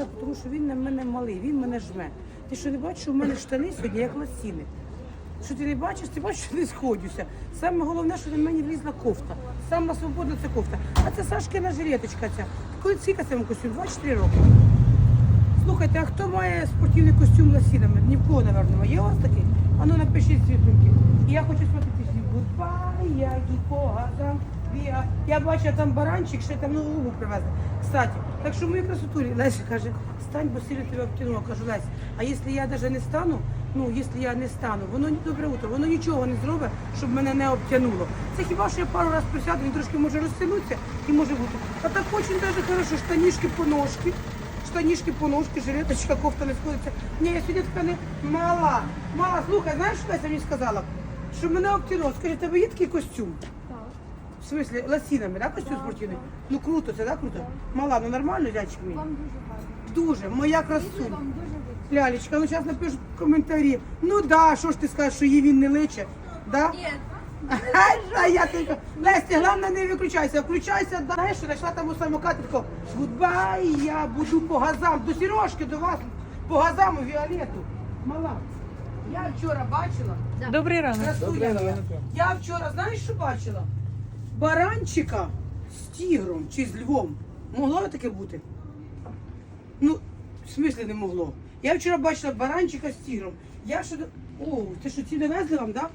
сказала, тому що він на мене малий, він мене жме. Ти що не бачиш, що в мене штани сьогодні як лосіни? Що ти не бачиш, ти бачиш, що не сходюся. Саме головне, що на мені влізла кофта. Сама свободна це кофта. А це Сашкина жилеточка ця. Коли скільки цьому костюм? 24 роки. Слухайте, а хто має спортивний костюм лосінами? Ні в кого, напевно, є у вас такий? А ну напишіть світлинки. І я хочу спати пісню. Goodbye, я газам. Я, я бачу там баранчик, ще там нову привезли. Кстати, так що мою красотулі, Леся каже, стань, бо сильно тебе обтянула. Кажу, Лесь, а якщо я навіть не стану, ну, якщо я не стану, воно добре утро, воно нічого не зробить, щоб мене не обтянуло. Це хіба що я пару разів присяду, він трошки може розтягнутися і може бути. А так дуже даже хорошо, штанішки по ножки, штанішки по ножки, жилеточка, кофта не сходиться. Ні, я сьогодні така не мала. Мала, слухай, знаєш, що Леся мені сказала? Що мене обтянуло. Скажи, тебе є такий костюм? В смысле, лосінами, да, костюм спортивний? Ну круто, це да, круто? Мала, ну нормально, зайчик мій? Вам дуже гарно. Дуже, моя Дуже красуня. вам дуже гарно. Лялечка, ну зараз напишу коментарі. Ну да, що ж ти скажеш, що їй він не личе? Да? Ні, та я тільки. Лесті, головне не виключайся, включайся, да. знаєш, що знайшла там у самокаті, тако, гудбай, я буду по газам, до Сережки, до вас, по газам у Віолету. Мала, я вчора бачила, Добрий ранок. красуня моя, я вчора, знаєш, що бачила? Баранчика з тігром чи з львом. Могло таке бути? Ну, в смислі не могло. Я вчора бачила баранчика з тігром. Я до- О, це що, ці довезли вам, так? Да?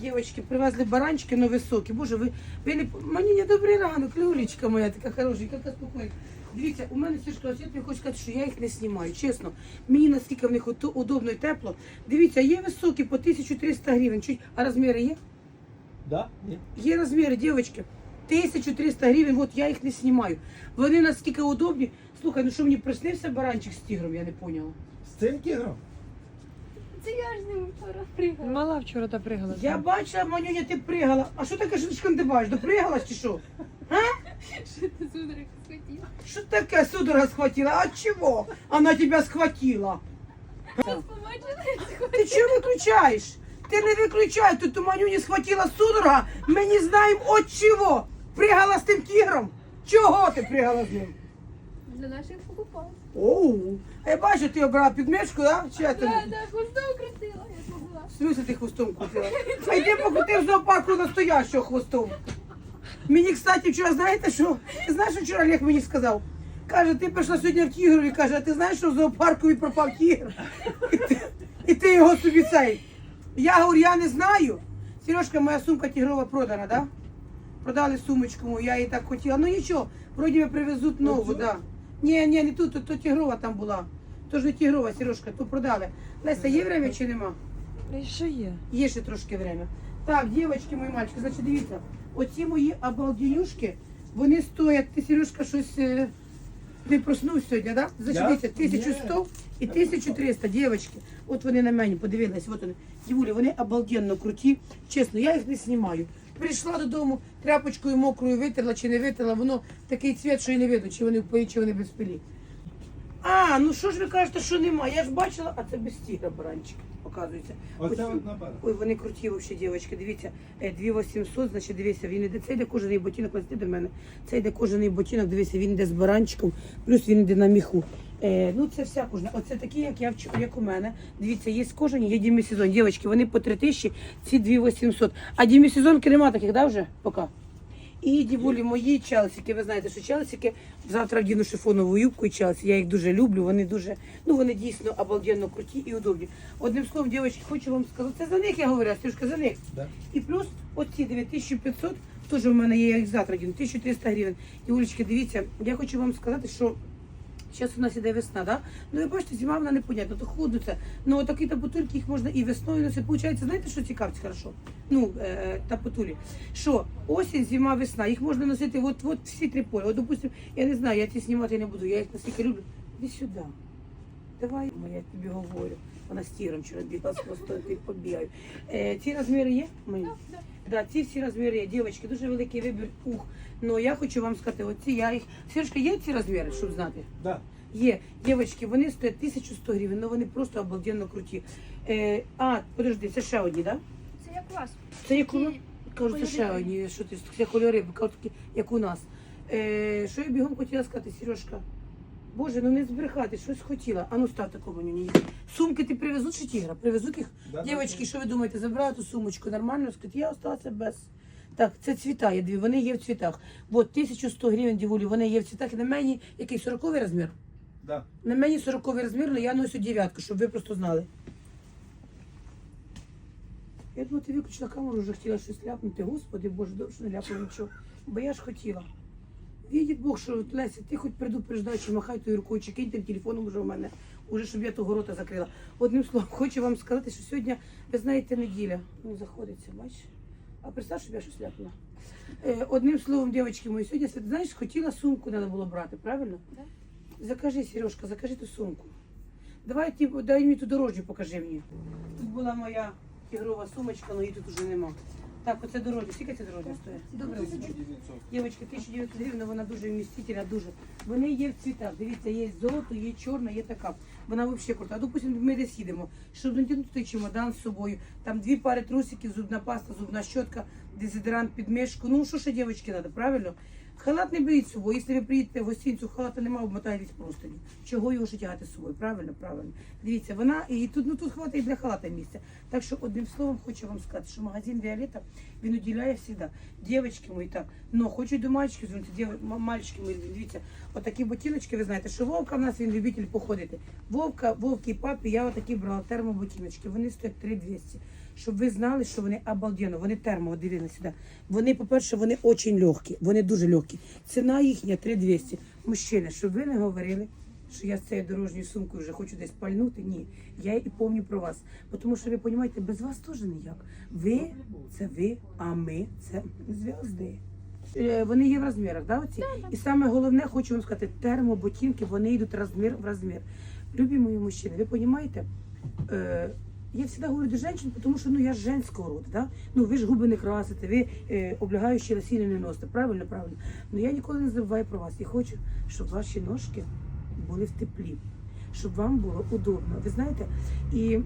Дівчатки, привезли баранчики, но високі. Боже, ви, ви не... Мені не добрий ранок, Люлечка моя така хорошенька, яка спокійна. Дивіться, у мене Сішка, ось я хочу сказати, що я їх не знімаю, чесно. Мені наскільки в них удобно і тепло. Дивіться, є високі по 1300 гривень. Чуть... А розміри є? Да? Ні. Є розміри, дівчатки. 1300 гривень, от я їх не знімаю. Вони наскільки удобні. Слухай, ну що мені приснився баранчик з тігром, я не поняла. З цим кігром? це я ж з ним вчора пригала. Мала вчора та пригала. Я бачила, Манюня, ти пригала. А що таке, що ти шкандибаєш? Допригалась чи що? Що ти судорог схватила? Що таке судорога схватила? А чого? Вона тебе схватила. Побачили? Ти чого виключаєш? Ти не виключай, тут у Манюні схватила судорога. Ми не знаємо от чого. Пригала з тим тігром. Чого ти пригала з ним? Для наших покупав. Оу, а я бачу, ти обрала підмишку, да? Чи я тобі? Да, да, хвостом крутила, я могла. В смысле ти хвостом крутила? А йди покрути в зоопарку настоящого хвостом. Мені, кстати, вчора, знаєте що? Ти знаєш, що вчора Олег мені сказав? Каже, ти пішла сьогодні в тігрові, каже, а ти знаєш, що в зоопарку і пропав тігр? І ти, і ти його собі цей. Я говорю, я не знаю. Сережка, моя сумка тігрова продана, да? Продали сумочку мою, я її так хотіла. Ну нічого, вроді привезуть нову, Оцю? да. Ні, ні, не тут, то, то тігрова там була. То ж не тігрова, Сережка, то продали. Леся, є время чи нема? Що є? Є ще трошки время. Так, дівчатки, мої мальчики, значить, дивіться, оці мої обалденюшки, вони стоять, ти, Сережка, щось е, не проснувся сьогодні, да? Значить, Я? дивіться, 1100 і 1300, дівчатки. От вони на мені, подивились, от вони. Дівулі, вони обалденно круті. Чесно, я їх не знімаю. Прийшла додому, тряпочкою мокрою витерла чи не витерла, воно такий цвіт, що і не видно, чи вони в пилі, чи вони без пилі. А, ну що ж ви кажете, що нема? Я ж бачила, а це без тігра баранчик, показується. Оце от наперед. Ой, вони круті взагалі, дівчатки. Дивіться, е, 2800, значить, дивіться, він іде. Це йде кожаний ботинок, ось до мене. Це йде кожаний ботинок, дивіться, він йде з баранчиком, плюс він йде на міху. Е, ну це вся кожна. Оце такі, як я як у мене. Дивіться, є кожані, є дімісезон. Дівчатки, вони по 3000, ці 2800. А дімісезонки нема таких, да, вже? Поки. І дівулі мої челсики, ви знаєте, що челсики завтра вдіну шифонову юбку і челсі. Я їх дуже люблю. Вони дуже, ну вони дійсно обалденно круті і удобні. Одним словом, дівчатки, хочу вам сказати, це за них я говорю, Стюшка, за них. Да. І плюс оці 9500, теж в мене є, я їх завтра діну, 1300 гривень. Дівулечки, дивіться, я хочу вам сказати, що Зараз у нас іде весна, да? Ну ви бачите, зима вона непонятна, то ходиться. Ну такі тапотульки їх можна і весною носити. Получається, знаєте, що цікавить хорошо? Ну, е, тапотулі. Що осінь, зима, весна. Їх можна носити от, от всі три поля. От, допустим, я не знаю, я ті знімати не буду, я їх настільки люблю. Іди сюди. Давай, моя я тобі говорю. Вона з тіром вчора бігла з хвостом, ти побігаю. Е, ці розміри є? Мої? Да, ці всі розміри є. Дівчатки, дуже великий вибір ух. Ну я хочу вам сказати, оці я їх. Сережка, є ці розміри, щоб знати? Да. Є, дівчатки, вони стоять 1100 гривень, але вони просто обалденно круті. Е, а, подожди, це ще одні, так? Да? Це як у вас. Це як у нас? Кажу, це ще одні, що ти це кольори, як у нас. Е, що я бігом хотіла сказати, Сережка? Боже, ну не збрехати, щось хотіла. А ну став такому мені. Сумки ти привезуть чи тігра? Привезуть їх? Да, Дівчатки, що ви думаєте, забрала ту сумочку нормально? Скажіть, я осталася без. Так, це цвіта є дві, вони є в цвітах. От 1100 гривень дівулі, вони є в цвітах. І на мені який 40 розмір? Да. На мені 40 розмір, але я ношу дев'ятку, щоб ви просто знали. Я думаю, ти виключила камеру, вже хотіла щось ляпнути. Господи, Боже, добре, що не ляпнула нічого. Бо я ж хотіла. Видить Бог, що Леся, ти хоч предупреждай, чи махай тою рукою, чи кинь тим телефоном уже в мене, уже щоб я того рота закрила. Одним словом, хочу вам сказати, що сьогодні, ви знаєте, неділя. Ну, заходиться, бачиш? А представ, щоб я щось ляпнула. Е, одним словом, дівчатки мої, сьогодні, знаєш, хотіла сумку треба було брати, правильно? Да. Закажи, Сережка, закажи ту сумку. Давай ті, дай мені ту дорожню, покажи мені. Тут була моя ігрова сумочка, але її тут вже нема. Так, оце дорожня. Скільки це дорожня стоїть? Добре. Дівчатки, 1900 гривень, вона дуже вмістительна, дуже. Вони є в цвітах. Дивіться, є золото, є чорна, є така. Вона взагалі крута. Допустимо, ми десь їдемо, щоб не тягнути чемодан з собою. Там дві пари трусиків, зубна паста, зубна щотка, дезодорант підмишку. Ну, що ще дівчатки треба, правильно? Халат не беріть з собою. Якщо ви приїдете в гостинцю, халата немає, обмотайтесь просто. Чого його ще тягати з собою? Правильно, правильно. Дивіться, вона і тут, ну тут хватить і для халата місця. Так що одним словом хочу вам сказати, що магазин Віолета він уділяє завжди. Дівчатки мої так. Ну, хочу до мальчиків звернути, мальчики мої, дивіться, отакі ботиночки, ви знаєте, що Вовка в нас він любитель походити. Вовка, Вовки і папі, я отакі брала термоботиночки. Вони стоять 3200. Щоб ви знали, що вони обалденно, вони термо, дивіться сюди. Вони, по-перше, вони дуже легкі, вони дуже легкі. Ціна їхня 3200. Мужчини, щоб ви не говорили, що я з цією дорожньою сумкою вже хочу десь пальнути. Ні, я і пам'ятаю про вас. Тому що ви розумієте, без вас теж ніяк. Ви це ви, а ми це зв'язки. Е, Вони є в розмірах, да, оці? І саме головне, хочу вам сказати, термоботинки, вони йдуть розмір в розмір. Любі мої мужчини, ви розумієте? Е, я завжди говорю до женщин, тому що ну, я женского рода. Да? Ну, ви ж губи не красите, ви е, облягаючі лосіни не носите. Правильно, правильно. Ну я ніколи не забуваю про вас. Я хочу, щоб ваші ножки були в теплі, щоб вам було удобно. Ви знаєте, і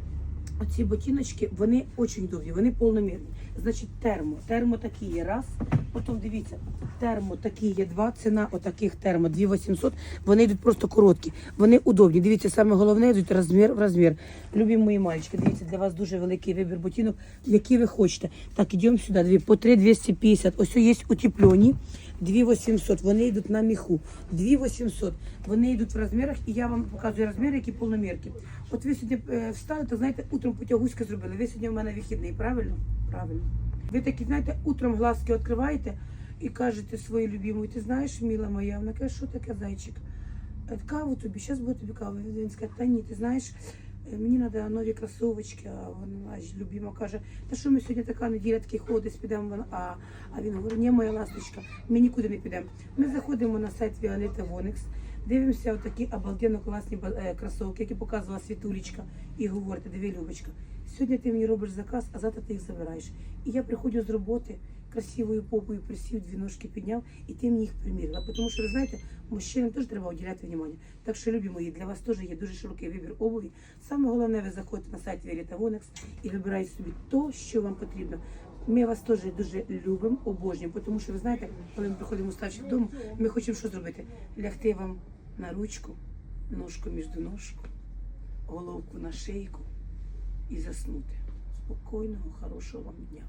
оці ботиночки, вони дуже довгі, вони повномірні. Значить, термо. Термо такі є раз. Потім дивіться, термо такі є два. Ціна отаких термо 2800. Вони йдуть просто короткі. Вони удобні. Дивіться, саме головне йдуть розмір в розмір. Любі мої мальчики, дивіться, для вас дуже великий вибір ботинок, які ви хочете. Так, ідемо сюди. Дві по 3 250. Ось є утеплені. 2800. Вони йдуть на міху. 2800. Вони йдуть в розмірах, і я вам показую розміри, які повномірки. От ви сьогодні е, встали, то знаєте, утром потягуська зробили. Ви сьогодні в мене вихідний, правильно? Правильно. Ви такі, знаєте, утром глазки відкриваєте і кажете своїй любимій, ти знаєш, мила моя, вона каже, що таке зайчик? Е, Каву тобі, зараз буде тобі каву. Він скаже, та ні, ти знаєш, мені треба нові кросовочки, а вона ж любима каже, та що ми сьогодні така неділя, такий ходить, підемо. А, а він говорить, ні, моя ласточка, ми нікуди не підемо. Ми заходимо на сайт Віолета Вонекс, дивимося такі обалденно класні е, кросовки, які показувала Світулечка, і говорите, диви, Любочка, сьогодні ти мені робиш заказ, а завтра ти їх забираєш. І я приходжу з роботи, красивою попою присів, дві ножки підняв, і ти мені їх примірила. Тому що ви знаєте, мужчинам теж треба уділяти увагу. Так що, любі мої, для вас теж є дуже широкий вибір обуві. Саме головне, ви заходите на сайт Віолета Вонекс і вибираєте собі то, що вам потрібно. Ми вас теж дуже любимо, обожнюємо, тому що ви знаєте, коли ми приходимо уставши додому, ми хочемо що зробити? Лягти вам на ручку, ножку між ножку, головку на шийку і заснути. Спокійного, хорошого вам дня.